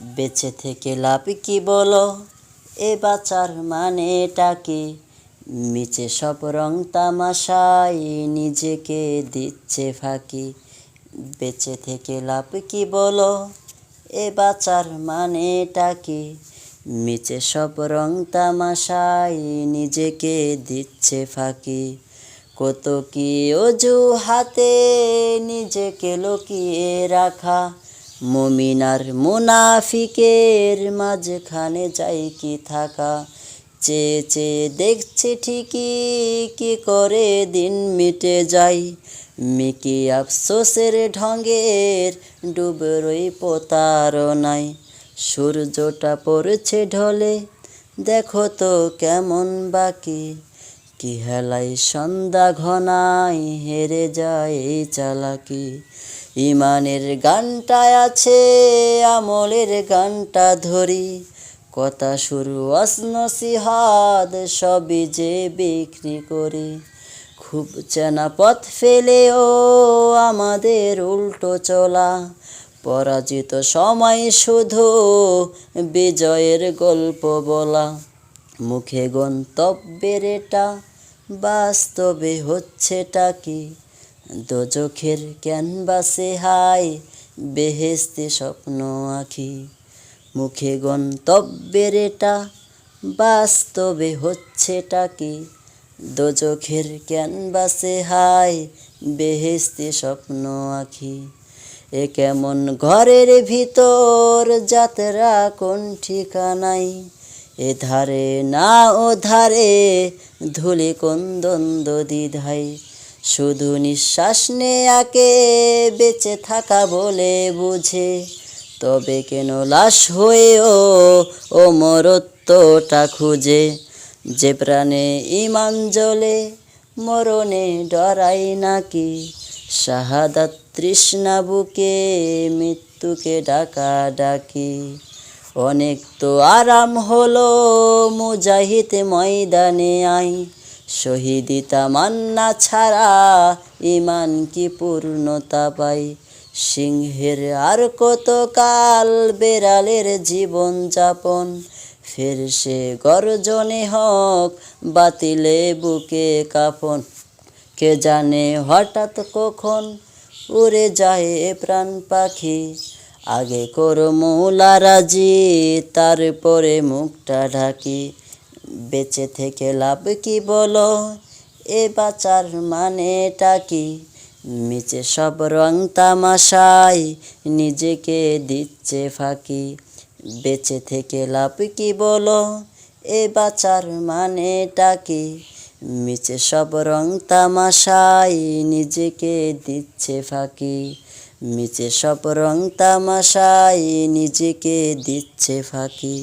বেঁচে থেকে লাভ কি বলো? এ বাঁচার মানেটা কি? মিচে সব রং তামাশায় নিজেকে দিচ্ছে ফাঁকি। বেঁচে থেকে লাভ কি বলো? এ বাঁচার মানেটা কি? মিচে সব রং তামাশায় নিজেকে দিচ্ছে ফাঁকি। কত কি অজুহাতে নিজেকে লুকিয়ে রাখা? মমিনার মুনাফিকের মাঝখানে যাই কি থাকা? চেয়ে চেয়ে দেখছে ঠিকই কি করে দিন মিটে যায় মিকি আফসোসের ঢঙ্গের ডুবরই নাই সূর্যটা পড়ছে ঢলে। দেখো তো কেমন বাকি। কি হেলাই সন্ধ্যা ঘনায় হেরে যায় চালাকি? ইমানের গানটায় আছে, আমলের গানটা ধরি। কথা শুরু অসনসিহাদ সবই যে বিক্রি করি। খুব চেনা পথ ফেলেও আমাদের উল্টো চলা। পরাজিত সময় শুধু বিজয়ের গল্প বলা। মুখে গন্তব্যের এটা বাস্তবে হচ্ছেটা কি? দোজখের ক্যানভাসে হাই, বেহেস্তে স্বপ্ন আঁকি মুখে গন্তব্যের এটা, বাস্তবে হচ্ছেটা কি? দোজখের ক্যানভাসে হাই, বেহেস্তে স্বপ্ন আঁকি এ কেমন ঘরের ভিতর যাত্রা কোন ঠিকানায়? এ ধারে না ও ধারে ধুলি দ্বিধায় শুধু নিঃশ্বাস নেয়াকে বেঁচে থাকা বলে বুঝে। তবে কেন লাশ হয়েও ও মরত্বটা খুঁজে? যে প্রাণে ইমান জ্বলে, মরণে ডরাই নাকি? শাহাদাত তৃষ্ণা বুকে মৃত্যুকে ডাকা ডাকি। অনেক তো আরাম হলো মুজাহিদ ময়দানে আই। শহীদিতা মান্না ছাড়া ইমান কি পূর্ণতা পাই? সিংহের আর কত কাল বেড়ালের জীবন যাপন? ফের সে গর্জনে হক বাতিলে বুকে কাফন কে জানে হঠাৎ কখন উড়ে যায় প্রাণ পাখি? আগে করো মৌলা রাজি, তারপরে মুখটা ঢাকি। বেঁচে থেকে লাভ কি বলো? এ বাঁচার মানেটা কি? মিচে সব রং তামাশায় নিজেকে দিচ্ছে ফাঁকি। বেঁচে থেকে লাভ কি বলো? এ বাঁচার মানেটা কি? মিচে সব রং তামাশায় নিজেকে দিচ্ছে ফাঁকি। মিচে সব রং তামাশাই নিজেকে দিচ্ছে ফাঁকি।